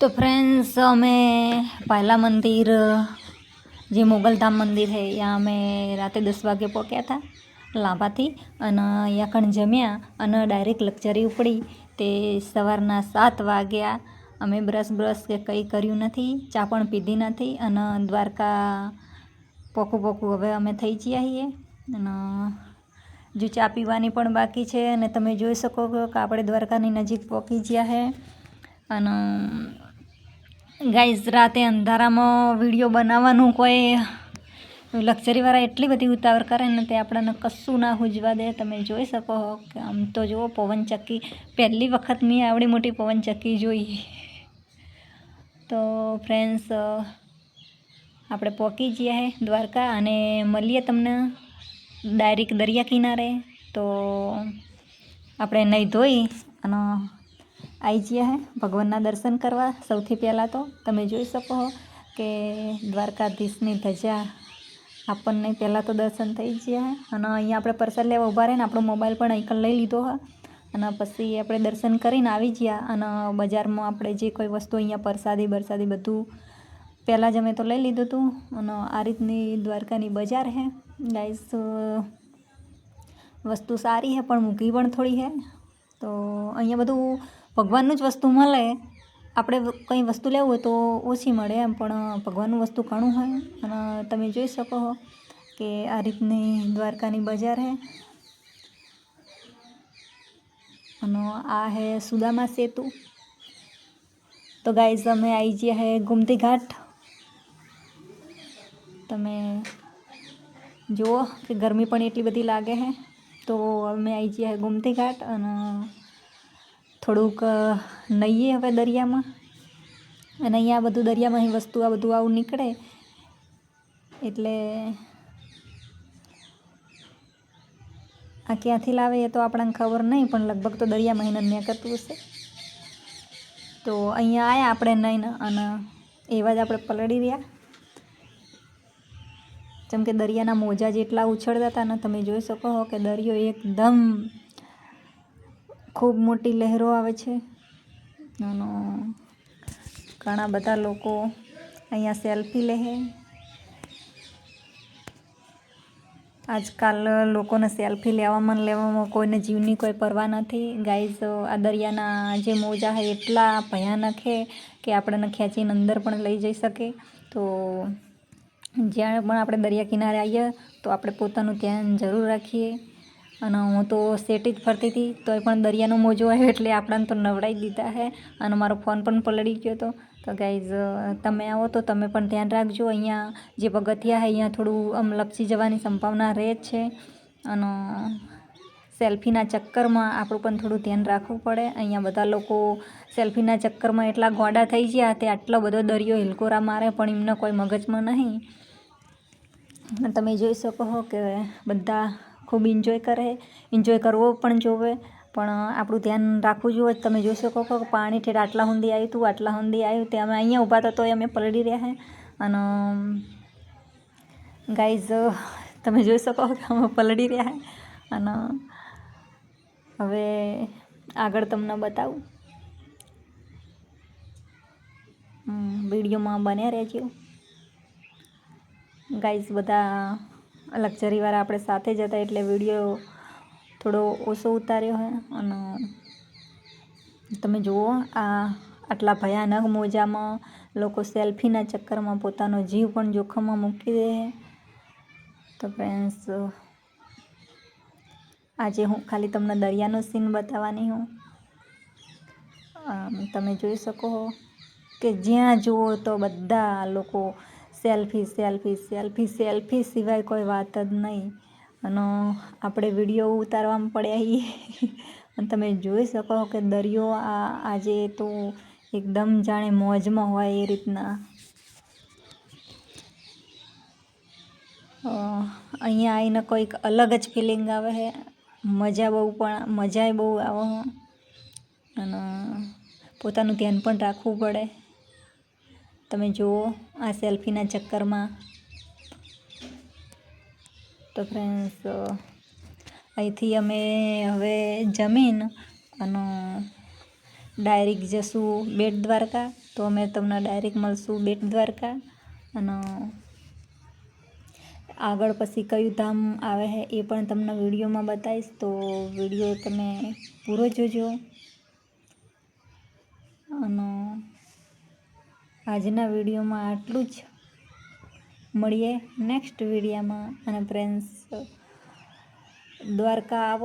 તો ફ્રેન્ડ્સ અમે પહેલા મંદિર, જે મોગલધામ મંદિર છે ત્યાં અમે રાતે દસ વાગે પહોંચ્યા હતા લાંબાથી અને અહીંયા કણ જમ્યા અને ડાયરેક્ટ લક્ઝરી ઉપડી તે સવારના સાત વાગ્યા અમે બ્રશ બ્રશ કે કંઈ કર્યું નથી, ચા પણ પીધી નથી અને દ્વારકા પોકું પોકું હવે અમે થઈ ગયા છીએ અને જો ચા પીવાની પણ બાકી છે અને તમે જોઈ શકો કે આપણે દ્વારકાની નજીક પહોંચી ગયા છે અને ગાઈઝ રાતે અંધારામાં વીડિયો બનાવવાનું કોઈ લક્ઝરીવાળા એટલી બધી ઉતાવળ કરે ને તે આપણને કશું ના હુજવા દે. તમે જોઈ શકો હો કે આમ તો જુઓ પવનચક્કી પહેલી વખત મેં આવડી મોટી પવનચક્કી જોઈ. તો ફ્રેન્ડ્સ આપણે પહોંચી છે દ્વારકા અને મળીએ તમને ડાયરેક્ટ દરિયા કિનારે. તો આપણે નહીં ધોઈ અને આવી ગયા હે, ભગવાનના દર્શન કરવા સૌથી પહેલાં તો. તમે જોઈ શકો કે દ્વારકાધીશની ધજા આપણને પહેલાં તો દર્શન થઈ ગયા હે. અને અહીંયા આપણે પરસાદ લેવા ઊભા રહીને આપણો મોબાઈલ પણ અહીં લઈ લીધો હા. અને પછી આપણે દર્શન કરીને આવી ગયા અને બજારમાં આપણે જે કોઈ વસ્તુ અહીંયા પરસાદી, બરસાદી બધું પહેલાં જ અમે તો લઈ લીધું હતું. અને આ રીતની દ્વારકાની બજાર છે ગાઈસ વસ્તુ સારી છે પણ મૂકી પણ થોડી હે. તો અહીંયા બધું ભગવાનનું જ વસ્તુ મળે. આપણે કંઈ વસ્તુ લેવું હોય તો ઓછી મળે એમ, પણ ભગવાનનું વસ્તુ ઘણું હોય. અને તમે જોઈ શકો છો કે આ રીતની દ્વારકાની બજાર છે અને આ હે સુદામા સેતુ. તો ગાઈઝ, અમે આવી ગયા હે ગુમતી ઘાટ. તમે જુઓ કે ગરમી પણ એટલી બધી લાગે છે તો અમે આવી ગયા હે ગુમતી ઘાટ અને થોડુંક નહીએ હવે દરિયામાં. અને અહીંયા બધું દરિયામાં વસ્તુ, આ બધું આવું નીકળે. એટલે આ ક્યાંથી લાવે એ તો આપણને ખબર નહીં, પણ લગભગ તો દરિયામાં અહીં કરતું હશે. તો અહીંયા આવ્યા આપણે નહીં અને એવા જ આપણે પલળી રહ્યા. જેમ કે દરિયાના મોજા જેટલા ઉછળતા હતા ને તમે જોઈ શકો છો કે દરિયો એકદમ ખૂબ મોટી લહેરો આવે છે. અને ઘણા બધા લોકો અહીંયા સેલ્ફી લે આજકાલ લોકોને સેલ્ફી લેવામાં લેવામાં કોઈને જીવની કોઈ પરવા નથી. ગાઈઝ આ દરિયાના જે મોજા છે એટલા ભયાનક છે કે આપણને ખેંચીને અંદર પણ લઈ જઈ શકે. તો જ્યાં પણ આપણે દરિયા કિનારે આવીએ તો આપણે પોતાનું ધ્યાન જરૂર રાખીએ. અને હું તો સેટી જ ફરતી હતી, તોય પણ દરિયાનો મોજો આવ્યો એટલે આપણને તો નવડાવી દીધા હે. અને મારો ફોન પણ પલળી ગયો હતો. તો ગાઈઝ તમે આવો તો તમે પણ ધ્યાન રાખજો. અહીંયા જે પગથિયા છે અહીંયા થોડું આમ લપસી જવાની સંભાવના રહે જ છે. અને સેલ્ફીના ચક્કરમાં આપણું પણ થોડું ધ્યાન રાખવું પડે. અહીંયા બધા લોકો સેલ્ફીના ચક્કરમાં એટલા ગોડા થઈ ગયા તે આટલો બધો દરિયો હિલકોરા મારે, પણ એમને કોઈ મગજમાં નહીં. તમે જોઈ શકો છો કે બધા ખૂબ એન્જોય કરે એન્જોય કરવો પણ જોવે. પણ આપણું ધ્યાન રાખવું જોઈએ. તમે જોઈ શકો કે પાણી ઠેઠ આટલા સુધી આવ્યું હતું આટલા સુધી આવ્યું તે. અમે અહીંયા ઊભા હતા તો અમે પલળી રહ્યા હે. અને ગાઈઝ તમે જોઈ શકો કે અમે પલળી રહ્યા હે. અને, હવે આગળ તમને બતાવું. વિડીયોમાં બન્યા રહેજો. ગાઈઝ બધા લક્ઝરીવાળા આપણે સાથે જ હતા એટલે વીડિયો થોડો ઓછો ઉતાર્યો હોય. અને તમે જુઓ, આ આટલા ભયાનક મોજામાં લોકો સેલ્ફીના ચક્કરમાં પોતાનો જીવ પણ જોખમમાં મૂકી દે તો ફ્રેન્ડ્સ આજે હું ખાલી તમને દરિયાનો સીન બતાવવાની હું. તમે જોઈ શકો કે જ્યાં જુઓ તો બધા લોકો સેલ્ફી સેલ્ફી સેલ્ફી સેલ્ફી સિવાય કોઈ વાત જ નહીં. અને આપણે વીડિયો ઉતારવામાં પડ્યા છીએ. અને તમે જોઈ શકો કે દરિયો આ, આજે તો એકદમ જાણે મોજમાં હોય એ રીતના. અહીંયા આવીને કોઈક અલગ જ ફિલિંગ આવે છે. મજા બહુ પણ મજાય બહુ આવે અને પોતાનું ધ્યાન પણ રાખવું પડે. તમે જુઓ આ સેલ્ફીના ચક્કરમાં. તો ફ્રેન્ડ્સ અહીંથી અમે હવે જમીન અને ડાયરેક્ટ જશું બેટ દ્વારકા. તો અમે તમને ડાયરેક્ટ મળશું બેટ દ્વારકા અને આગળ પછી કયું ધામ આવે છે એ પણ તમને વિડીયોમાં બતાવીશ. તો વીડિયો તમે પૂરો જોજો. અને આજના વિડીયોમાં આટલું જ. મળીએ નેક્સ્ટ વિડીયામાં. અને ફ્રેન્ડ્સ દ્વારકા આવો.